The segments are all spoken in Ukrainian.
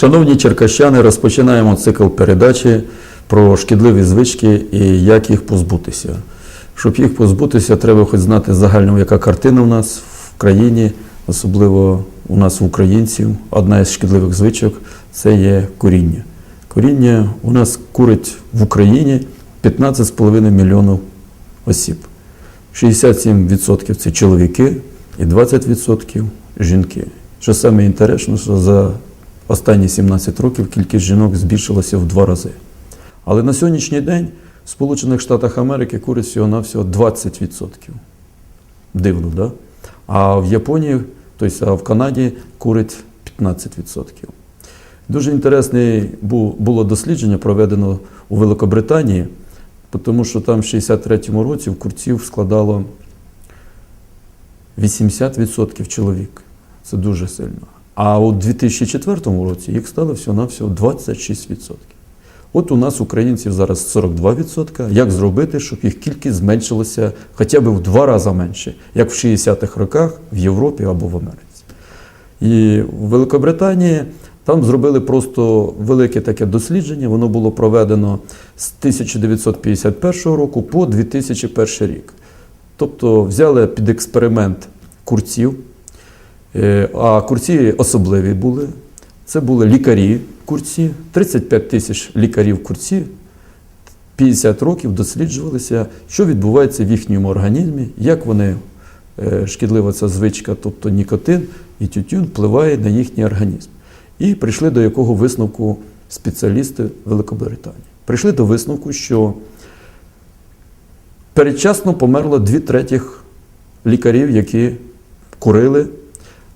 Шановні черкащани, розпочинаємо цикл передачі про шкідливі звички і як їх позбутися. Щоб їх позбутися, треба хоч знати загально, яка картина у нас в країні, особливо у нас в українців. Одна із шкідливих звичок це є куріння. Куріння у нас курить в Україні 15,5 мільйонів осіб. 67% це чоловіки і 20% жінки. Що саме інтересно, що за останні 17 років кількість жінок збільшилася в два рази. Але на сьогоднішній день в Сполучених Штатах Америки курить всього-навсього 20%. Дивно, да? А в Японії, тобто в Канаді курить 15%. Дуже інтересне було дослідження, проведено у Великобританії, тому що там в 63-му році в курців складало 80% чоловік. Це дуже сильно. А у 2004 році їх стало всього-навсього 26%. От у нас українців зараз 42%. Як зробити, щоб їх кількість зменшилася хоча б в два рази менше, як в 60-х роках в Європі або в Америці. І в Великобританії там зробили просто велике таке дослідження. Воно було проведено з 1951 року по 2001 рік. Тобто взяли під експеримент курців, а курці особливі були. Це були лікарі курці, 35 тисяч лікарів курці, 50 років досліджувалися, що відбувається в їхньому організмі, як вони, е, шкідлива ця звичка, тобто нікотин і тютюн, впливає на їхній організм. І прийшли до якого висновку спеціалісти Великобританії. Прийшли до висновку, що передчасно померло дві третіх лікарів, які курили,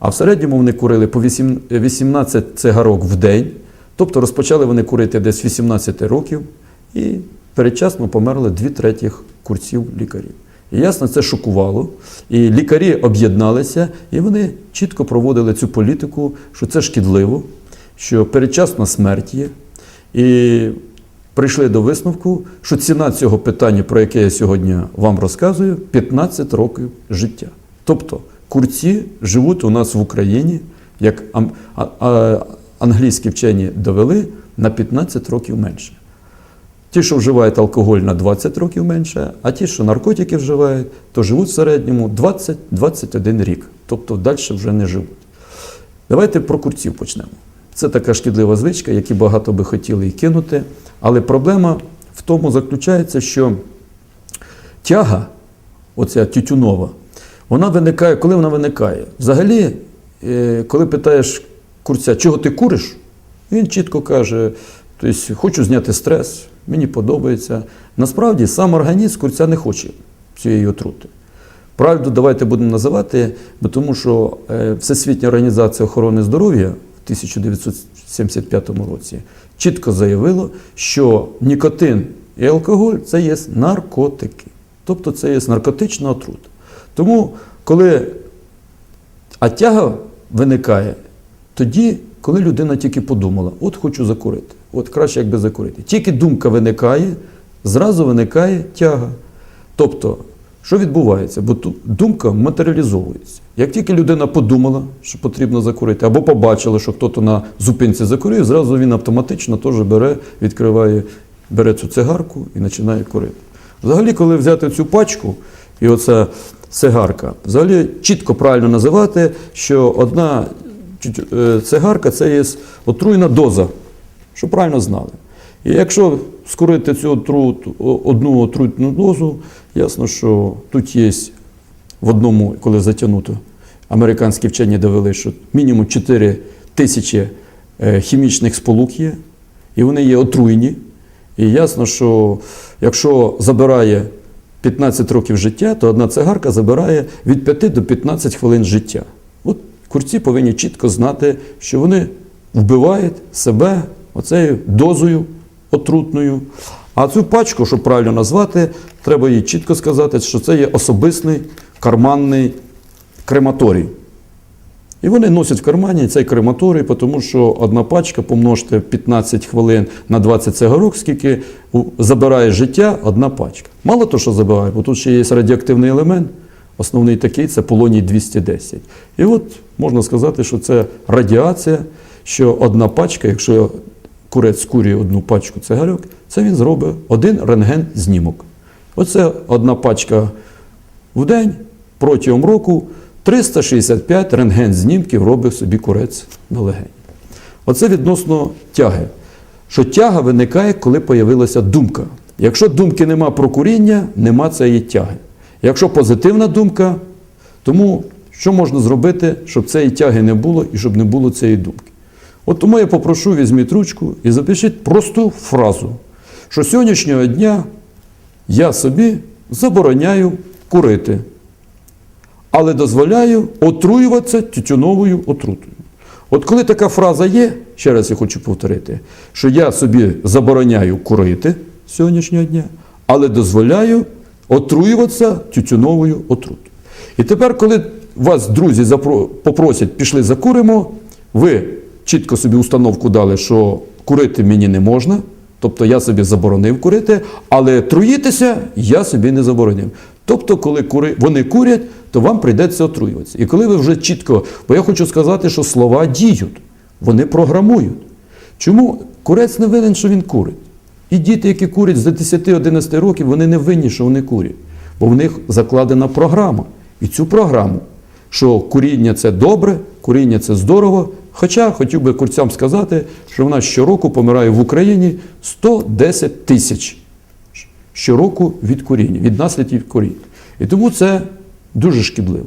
а в середньому вони курили по 18 цигарок в день. Тобто розпочали вони курити десь 18 років, і передчасно померли дві третіх курців лікарів. І ясно, це шокувало. І лікарі об'єдналися, і вони чітко проводили цю політику, що це шкідливо, що передчасна смерть є. І прийшли до висновку, що ціна цього питання, про яке я сьогодні вам розказую, 15 років життя. Тобто курці живуть у нас в Україні, як англійські вчені довели, на 15 років менше. Ті, що вживають алкоголь на 20 років менше, а ті, що наркотики вживають, то живуть в середньому 20-21 рік. Тобто далі вже не живуть. Давайте про курців почнемо. Це така шкідлива звичка, які багато би хотіли і кинути. Але проблема в тому заключається, що тяга, оця тютюнова, вона виникає, коли вона виникає? Взагалі, е, коли питаєш курця, чого ти куриш, він чітко каже, тобто, хочу зняти стрес, мені подобається. Насправді сам організм курця не хоче цієї отрути. Правду давайте будемо називати, бо тому що е, Всесвітня організація охорони здоров'я в 1975 році чітко заявила, що нікотин і алкоголь це є наркотики. Тобто це є наркотична отрута. Тому, коли а тяга виникає тоді, коли людина тільки подумала, от хочу закурити, от краще якби закурити. Тільки думка виникає, зразу виникає тяга. Тобто, що відбувається? Бо думка матеріалізовується. Як тільки людина подумала, що потрібно закурити, або побачила, що хтось на зупинці закурив, зразу він автоматично теж бере, відкриває, бере цю цигарку і починає курити. Взагалі, коли взяти цю пачку, і оця цигарка, взагалі чітко правильно називати, що одна е, цигарка це є отруйна доза, щоб правильно знали. І якщо скурити цю отрут, одну отрутну дозу, ясно, що тут є в одному, коли затягнуто, американські вчені довели, що мінімум 4 тисячі е, хімічних сполук є, і вони є отруйні. І ясно, що якщо забирає 15 років життя, то одна цигарка забирає від 5 до 15 хвилин життя. От курці повинні чітко знати, що вони вбивають себе оцею дозою отрутною. А цю пачку, щоб правильно назвати, треба їй чітко сказати, що це є особистий карманний крематорій. І вони носять в кармані цей крематорій, тому що одна пачка помножте 15 хвилин на 20 цигарок, скільки забирає життя одна пачка. Мало того, що забирає, бо тут ще є радіоактивний елемент, основний такий це полоній 210. І от можна сказати, що це радіація, що одна пачка, якщо курець скурює одну пачку цигарок, це він зробить один рентген знімок. Оце одна пачка в день протягом року 365 рентген знімків робить собі курець на легень. Оце відносно тяги. Що тяга виникає, коли появилася думка. Якщо думки нема про куріння, нема цієї тяги. Якщо позитивна думка, тому що можна зробити, щоб цієї тяги не було і щоб не було цієї думки? От тому я попрошу, візьміть ручку і запишіть просту фразу, що сьогоднішнього дня я собі забороняю курити, але дозволяю отруюватися тютюновою отрутою. От коли така фраза є, ще раз я хочу повторити, що я собі забороняю курити сьогоднішнього дня, але дозволяю отруюватися тютюновою отрутою. І тепер, коли вас друзі попросять, пішли закуримо, ви чітко собі установку дали, що курити мені не можна, тобто я собі заборонив курити, але труїтися я собі не заборонив. Тобто, коли кури, вони курять, то вам прийдеться отруюватися. І коли ви вже чітко, бо я хочу сказати, що слова діють, вони програмують. Чому курець не винен, що він курить? І діти, які курять з 10-11 років, вони не винні, що вони курять, бо в них закладена програма. І цю програму, що куріння це добре, куріння це здорово. Хоча хотів би курцям сказати, що в нас щороку помирає в Україні 110 тисяч щороку від куріння, від наслідків куріння. І тому це дуже шкідливо.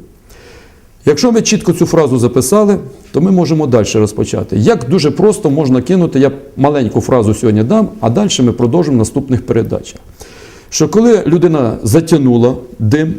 Якщо ми чітко цю фразу записали, то ми можемо далі розпочати. Як дуже просто можна кинути, я маленьку фразу сьогодні дам, а далі ми продовжимо наступних передачах. Що коли людина затягнула дим,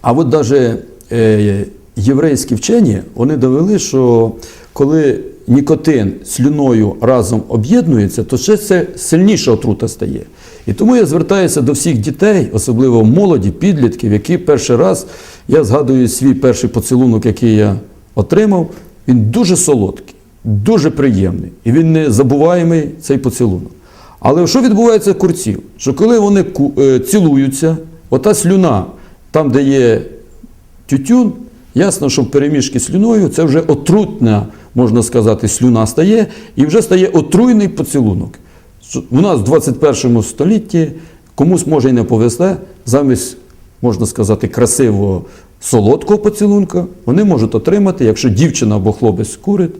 а от навіть е, єврейські вчені вони довели, що коли нікотин слюною разом об'єднується, то ще це сильніша отрута стає. І тому я звертаюся до всіх дітей, особливо молоді, підлітків, які перший раз, я згадую свій перший поцілунок, який я отримав, він дуже солодкий, дуже приємний. І він не забуваємий цей поцілунок. Але що відбувається курців? Що коли вони е, цілуються, ота слюна, там, де є тютюн, ясно, що в переміжки слюною це вже отрутна, можна сказати, слюна стає, і вже стає отруйний поцілунок. У нас в 21 столітті комусь може й не повезле, замість, можна сказати, красивого солодкого поцілунка, вони можуть отримати, якщо дівчина або хлопець курить,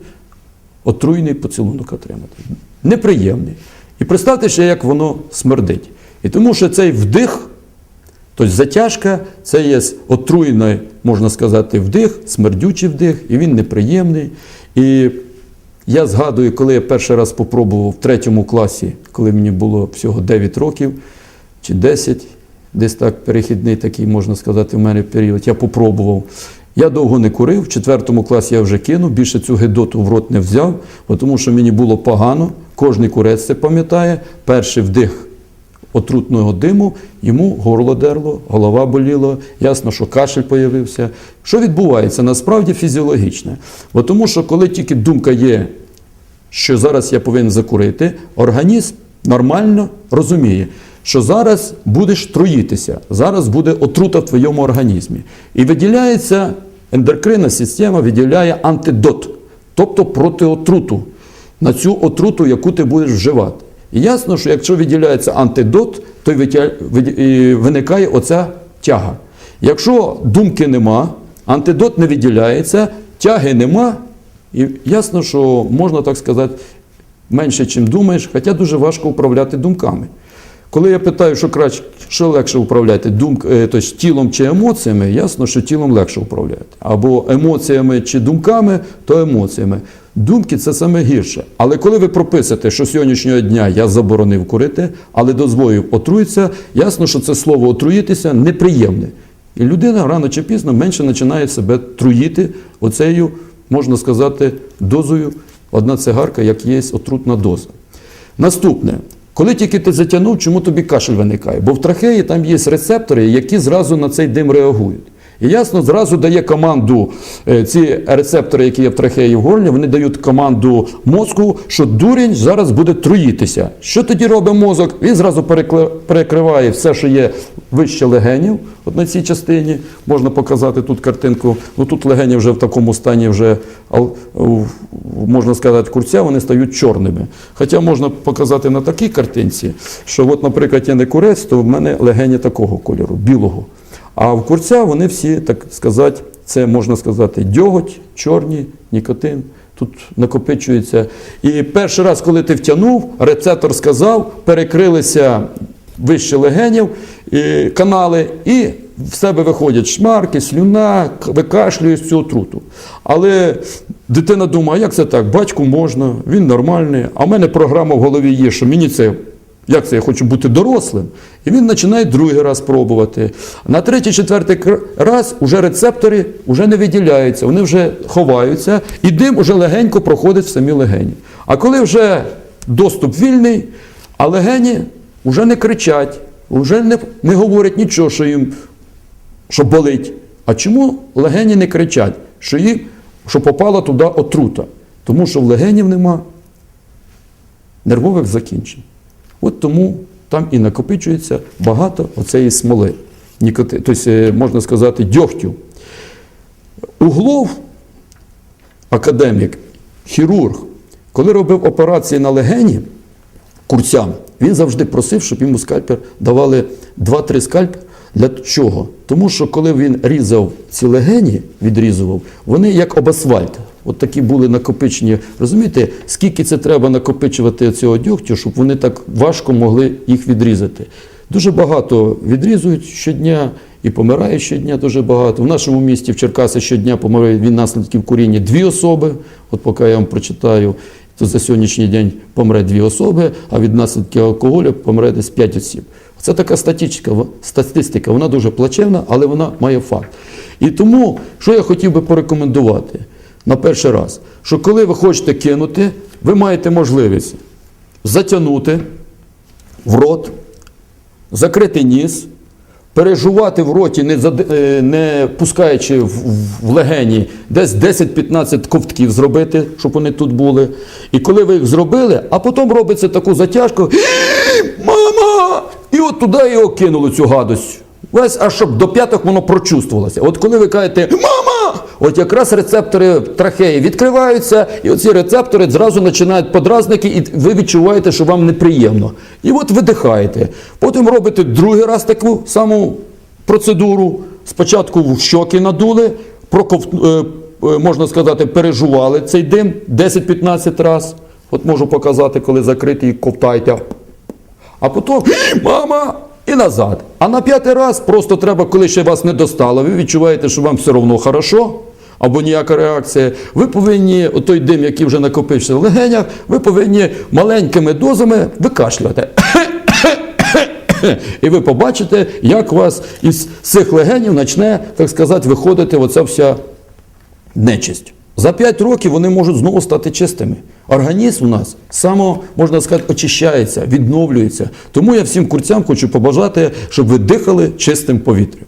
отруйний поцілунок отримати. Неприємний. І представте ще, як воно смердить. І тому що цей вдих, тобто затяжка, це є отруйний, можна сказати, вдих, смердючий вдих, і він неприємний. І я згадую, коли я перший раз попробував в третьому класі, коли мені було всього 9 років чи 10, десь так перехідний такий, можна сказати, в мене період, я попробував. Я довго не курив, в четвертому класі я вже кинув, більше цю гидоту в рот не взяв, тому що мені було погано, кожний курець це пам'ятає, перший вдих отрутного диму, йому горло дерло, голова боліла, ясно, що кашель появився. Що відбувається? Насправді фізіологічне. Бо тому що коли тільки думка є, що зараз я повинен закурити, організм нормально розуміє, що зараз будеш труїтися, зараз буде отрута в твоєму організмі. І виділяється ендокринна система виділяє антидот, тобто проти отруту, на цю отруту, яку ти будеш вживати. І ясно, що якщо виділяється антидот, то виникає оця тяга. Якщо думки нема, антидот не виділяється, тяги нема, і ясно, що можна так сказати, менше, чим думаєш, хоча дуже важко управляти думками. Коли я питаю, що краще, що легше управляти, думк, тобто тілом чи емоціями, ясно, що тілом легше управляти. Або емоціями чи думками, то емоціями. Думки це саме гірше. Але коли ви прописуєте, що сьогоднішнього дня я заборонив курити, але дозволив отруїтися, ясно, що це слово отруїтися неприємне. І людина рано чи пізно менше починає себе труїти оцею, можна сказати, дозою. Одна цигарка, як є отрутна доза. Наступне. Коли тільки ти затягнув, чому тобі кашель виникає? Бо в трахеї там є рецептори, які зразу на цей дим реагують. І ясно, зразу дає команду е, ці рецептори, які є в трахеї в горлі, вони дають команду мозку, що дурень зараз буде труїтися. Що тоді робить мозок? Він зразу перекриває все, що є вище легенів. От на цій частині можна показати тут картинку. Ну тут легені вже в такому стані, вже можна сказати, курця, вони стають чорними. Хоча можна показати на такій картинці, що, от, наприклад, я не курець, то в мене легені такого кольору, білого. А в курця вони всі, так сказати, це можна сказати, дьоготь, чорні, нікотин. Тут накопичується. І перший раз, коли ти втягнув, рецептор сказав, перекрилися вище легенів, і канали, і в себе виходять шмарки, слюна, викашлюєш цю отруту. Але дитина думає, як це так? Батьку можна, він нормальний, а в мене програма в голові є, що мені це як це я хочу бути дорослим? І він починає другий раз пробувати. На третій, четвертий раз уже рецептори вже не виділяються, вони вже ховаються, і дим уже легенько проходить в самі легені. А коли вже доступ вільний, а легені вже не кричать, вже не, не говорять нічого, що їм що болить. А чому легені не кричать? Що їм, що попала туди отрута? Тому що в легенів нема нервових закінчень. От тому там і накопичується багато оцеї смоли, нікоти, тобто, можна сказати, дьогтю. Углов, академік, хірург, коли робив операції на легені курцям, він завжди просив, щоб йому скальпер давали 2-3 скальпи. Для чого? Тому що коли він різав ці легені, відрізував, вони як об асфальт. От такі були накопичені. Розумієте, скільки це треба накопичувати цього дьогтю, щоб вони так важко могли їх відрізати. Дуже багато відрізують щодня і помирають щодня дуже багато. В нашому місті в Черкаси щодня помирають від наслідків куріння дві особи. От поки я вам прочитаю, то за сьогоднішній день помре дві особи, а від наслідків алкоголю помре десь 5 осіб. Це така статистика, статистика, вона дуже плачевна, але вона має факт. І тому, що я хотів би порекомендувати на перший раз, що коли ви хочете кинути, ви маєте можливість затягнути в рот, закрити ніс, пережувати в роті, не, зад- е, не пускаючи в, легені, десь 10-15 ковтків зробити, щоб вони тут були. І коли ви їх зробили, а потім робиться таку затяжку, мама! І от туди його кинули цю гадость. Весь аж щоб до п'яток воно прочувствувалося. От коли ви кажете Мама! От якраз рецептори трахеї відкриваються, і оці рецептори зразу починають подразники, і ви відчуваєте, що вам неприємно. І от видихаєте. Потім робите другий раз таку саму процедуру. Спочатку в щоки надули, проков... е, е, можна сказати, пережували цей дим 10-15 разів. От можу показати, коли закритий ковтайте. А потім мама і назад. А на п'ятий раз просто треба, коли ще вас не достало, ви відчуваєте, що вам все одно хорошо. Або ніяка реакція, ви повинні той дим, який вже накопився в легенях, ви повинні маленькими дозами викашлювати. І ви побачите, як у вас із цих легенів почне, так сказати, виходити оця вся нечисть. За 5 років вони можуть знову стати чистими. Організм у нас само, можна сказати, очищається, відновлюється. Тому я всім курцям хочу побажати, щоб ви дихали чистим повітрям.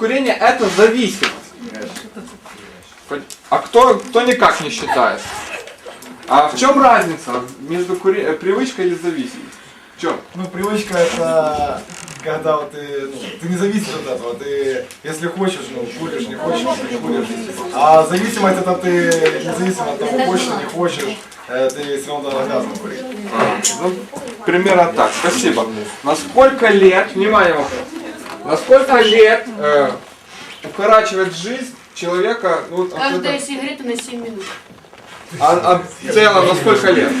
Курение это зависимость? А кто, кто никак не считает? А в чем разница между кури... э, привычкой и зависимостью? В чем? Ну, привычка это когда вот ты, ну, ты не зависишь от этого, ты, если хочешь, ну, куришь, не хочешь, не куришь. А зависимость это ты независимо от того, хочешь, не хочешь, э, ты все равно обязан курить. Ну, примерно так. Спасибо. На сколько лет, внимание вопрос, на сколько лет э, укорачивает жизнь человека, ну, вот Каждая это- сигарета на 7 минут. а, а в целом на сколько лет?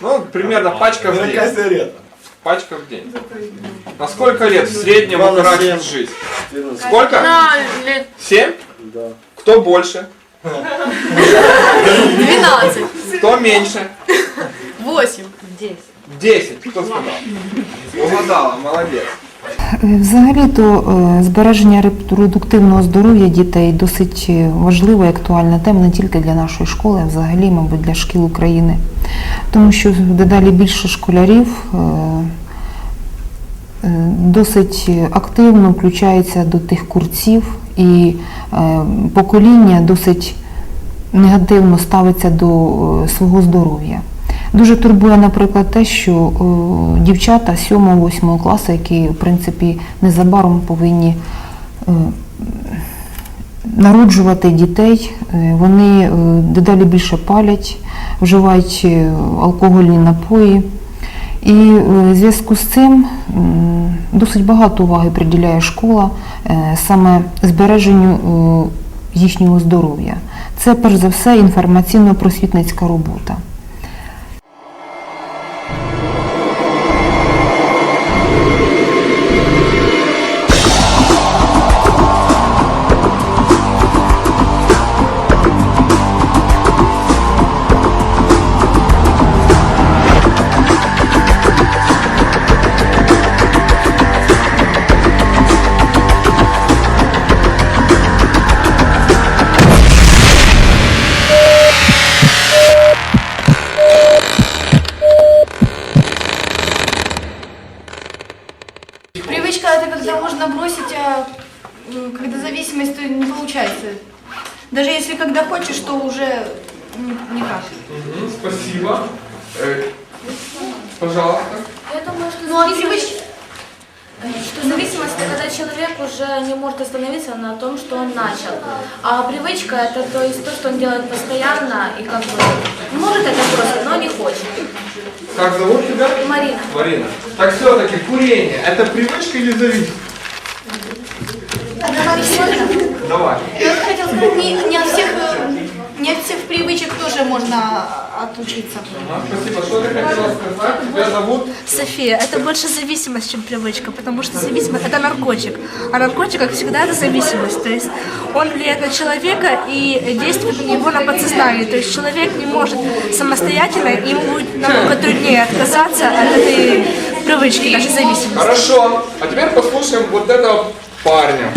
Ну примерно пачка в день. Пачка в день. На сколько лет в среднем укорачивает жизнь? Сколько? Лет Семь? Да. Кто больше? 12. Кто меньше? 8. Десять. Кто сказал? Угадала, молодец. Е, Взагалі-то е, збереження репродуктивного здоров'я дітей досить е, важлива і актуальна тема не тільки для нашої школи, а взагалі, мабуть, для шкіл України. Тому що дедалі більше школярів досить активно включаються до тих курсів, і покоління досить негативно ставиться до свого здоров'я. Дуже турбує, наприклад, те, що е, дівчата 7-8 класу, які в принципі незабаром повинні е, народжувати дітей, е, вони дедалі більше палять, вживають алкогольні напої. І в зв'язку з цим досить багато уваги приділяє школа саме збереженню їхнього здоров'я. Це перш за все інформаційно-просвітницька робота. Начал. А привычка это то есть то, что он делает постоянно и как бы может это бросить, но не хочет. Как зовут тебя? Марина. Марина. Так все-таки курение это привычка или зависимость? Давай. Я хотела сказать, не, не от всех, не от всех привычек тоже можно отучиться. Ага, спасибо. Что ты хотела сказать? Тебя зовут? София, это больше зависимость, чем привычка, потому что зависимость это наркотик. А наркотик, как всегда, это зависимость. То есть он влияет на человека и действует на него на подсознании. То есть человек не может самостоятельно, ему будет намного труднее отказаться от этой привычки, даже зависимости. Хорошо. А теперь послушаем вот этого парня.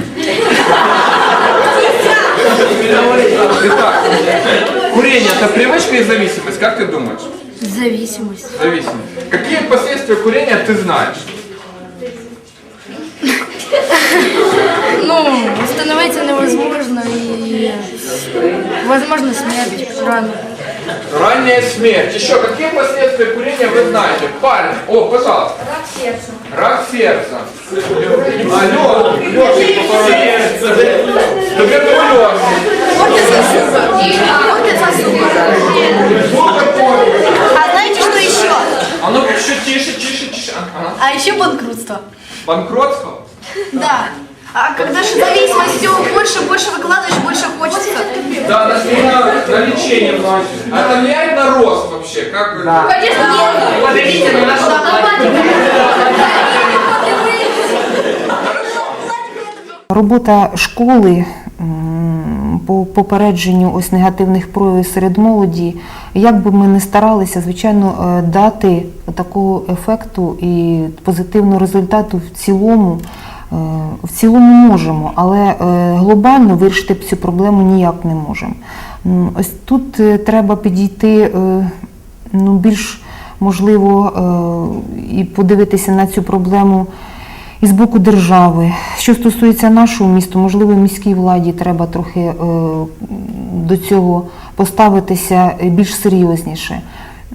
Итак, курение это привычка и зависимость, как ты думаешь? Зависимость. Зависимость. Какие последствия курения ты знаешь? Ну, становиться невозможно и возможно смерть рано. Ранняя смерть. Еще какие последствия курения вы знаете? Парень. О, пожалуйста. Рак сердца. Рак сердца. Алло, Лёшенька, сердце. Так это А знаете, что еще? А ну еще тише, тише, тише. Ага. А еще банкротство. Банкротство? Да. А когда же зависимость все больше, больше выкладываешь, больше хочется. Да, на, на, на лечение вносит. А это влияет на рост вообще? Как вы? Да. Робота школи по попередженню ось негативних проявів серед молоді, як би ми не старалися, звичайно, е, дати такого ефекту і позитивного результату в цілому, е, в цілому можемо, але е, глобально вирішити цю проблему ніяк не можемо. Ось тут треба підійти ну, більш можливо і подивитися на цю проблему і з боку держави. Що стосується нашого міста, можливо, міській владі треба трохи е, до цього поставитися більш серйозніше.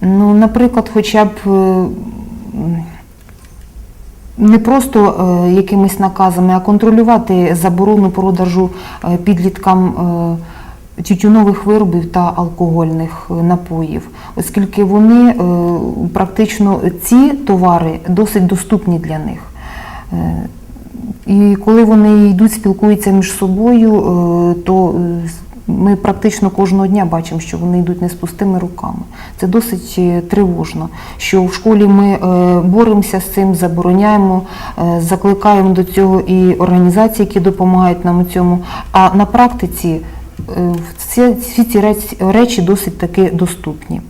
Ну, наприклад, хоча б е, не просто е, якимись наказами, а контролювати заборону продажу підліткам тютюнових виробів та алкогольних напоїв, оскільки вони практично ці товари досить доступні для них. Е, І коли вони йдуть, спілкуються між собою, е, то е, Ми практично кожного дня бачимо, що вони йдуть не з пустими руками. Це досить тривожно. Що в школі ми боремося з цим, забороняємо, закликаємо до цього і організації, які допомагають нам у цьому. А на практиці всі, ці речі досить таки доступні.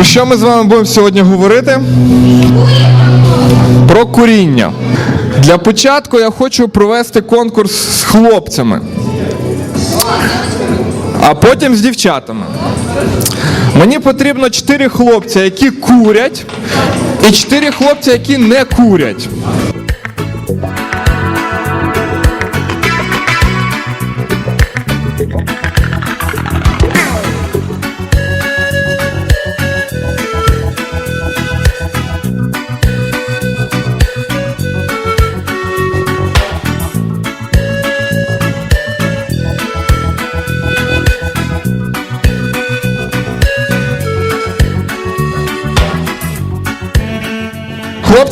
Про що ми з вами будемо сьогодні говорити? Про куріння. Для початку я хочу провести конкурс з хлопцями, а потім з дівчатами. Мені потрібно 4 хлопця, які курять, і 4 хлопця, які не курять.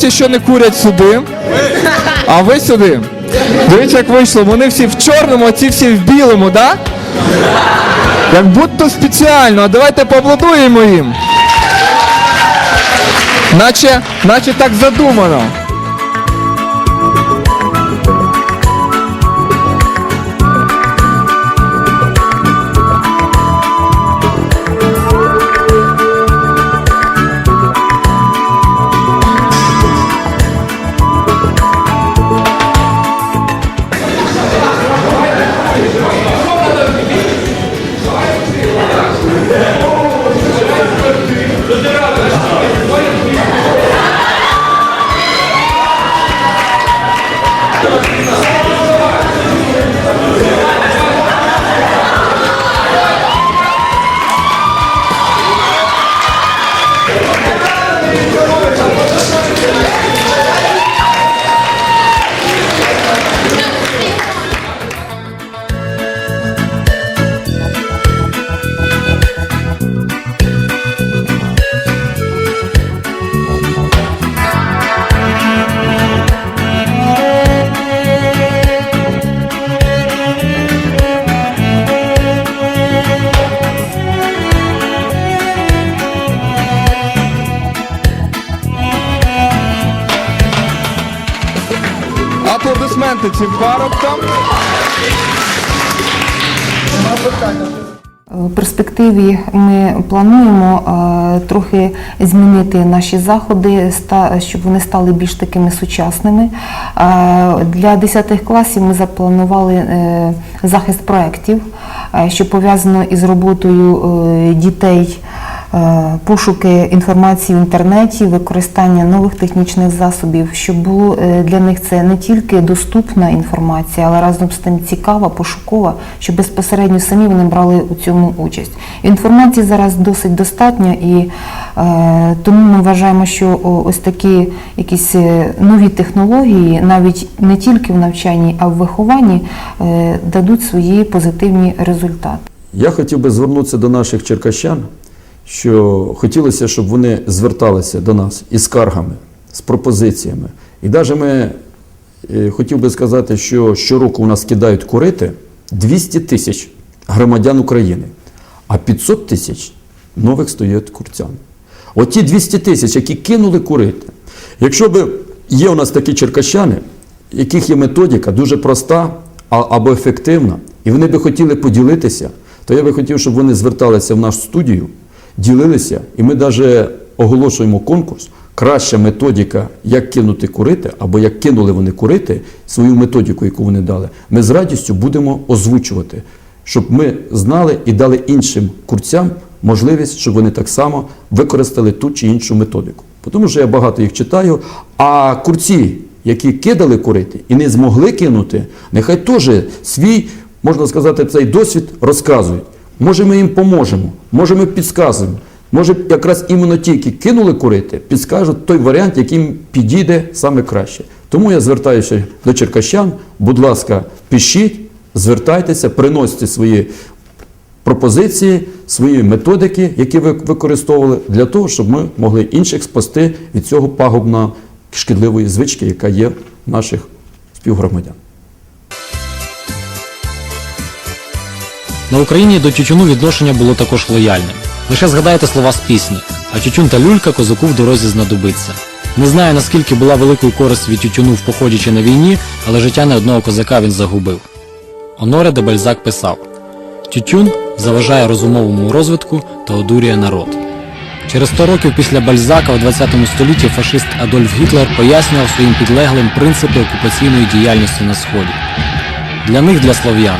Хлопці, що не курять сюди, а ви сюди. Дивіться, як вийшло. Вони всі в чорному, а ці всі в білому, так? Як будто спеціально, а давайте поаплодуємо їм. Наче, наче так задумано. Аплодисменти цим парубкам. В перспективі ми плануємо е, трохи змінити наші заходи, щоб вони стали більш такими сучасними. Е, Для 10 класів ми запланували е, захист проєктів, е, що пов'язано із роботою е, дітей. Е, Пошуки інформації в інтернеті, використання нових технічних засобів, щоб було е, для них це не тільки доступна інформація, але разом з тим цікава, пошукова, щоб безпосередньо самі вони брали у цьому участь. Інформації зараз досить достатньо, і е, тому ми вважаємо, що ось такі якісь нові технології, навіть не тільки в навчанні, а в вихованні, дадуть свої позитивні результати. Я хотів би звернутися до наших черкащан, що хотілося, щоб вони зверталися до нас із скаргами, з пропозиціями. І навіть ми е, хотів би сказати, що щороку у нас кидають курити 200 тисяч громадян України, а 500 тисяч нових стають курцями. От ті 200 тисяч, які кинули курити, якщо б є у нас такі черкащани, яких є методика дуже проста або ефективна, і вони би хотіли поділитися, то я би хотів, щоб вони зверталися в нашу студію, ділилися, і ми навіть оголошуємо конкурс. Краща методика, як кинути курити, або як кинули вони курити, свою методику, яку вони дали, ми з радістю будемо озвучувати, щоб ми знали і дали іншим курцям можливість, щоб вони так само використали ту чи іншу методику. Тому що я багато їх читаю, а курці, які кидали курити і не змогли кинути, нехай теж свій, можна сказати, цей досвід розказують. Може, ми їм поможемо, може, ми підказуємо. Може, якраз іменно ті, які кинули курити, підскажуть той варіант, який їм підійде саме краще. Тому я звертаюся до черкащан, будь ласка, пишіть, звертайтеся, приносьте свої пропозиції, свої методики, які ви використовували, для того, щоб ми могли інших спасти від цього пагубного шкідливої звички, яка є в наших співгромадян. На Україні до тютюну відношення було також лояльним. Лише згадайте слова з пісні, а тютюн та люлька козаку в дорозі знадобиться. Не знаю наскільки була великою користь від тютюну в поході чи на війні, але життя не одного козака він загубив. Оноре де Бальзак писав: Тютюн заважає розумовому розвитку та одурює народ. Через 100 років після Бальзака в 20 столітті фашист Адольф Гітлер пояснював своїм підлеглим принципи окупаційної діяльності на Сході. Для них, для слов'ян,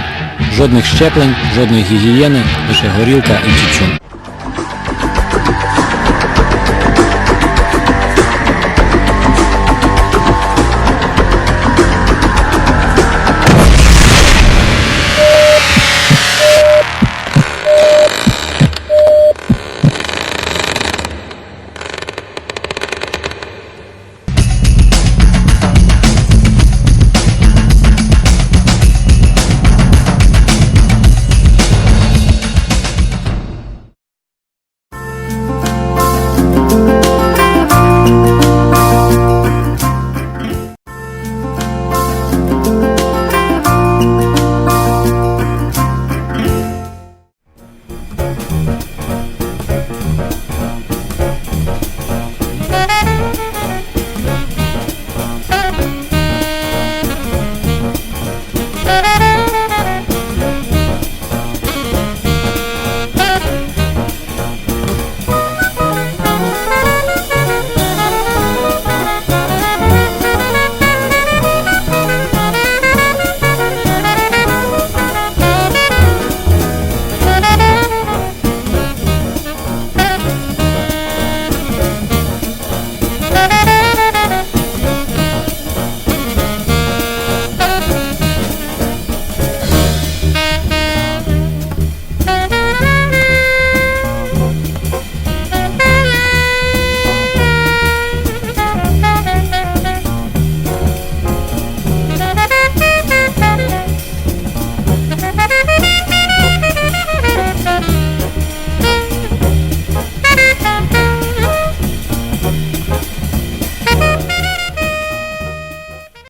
жодних щеплень, жодної гігієни, лише горілка і тютюн.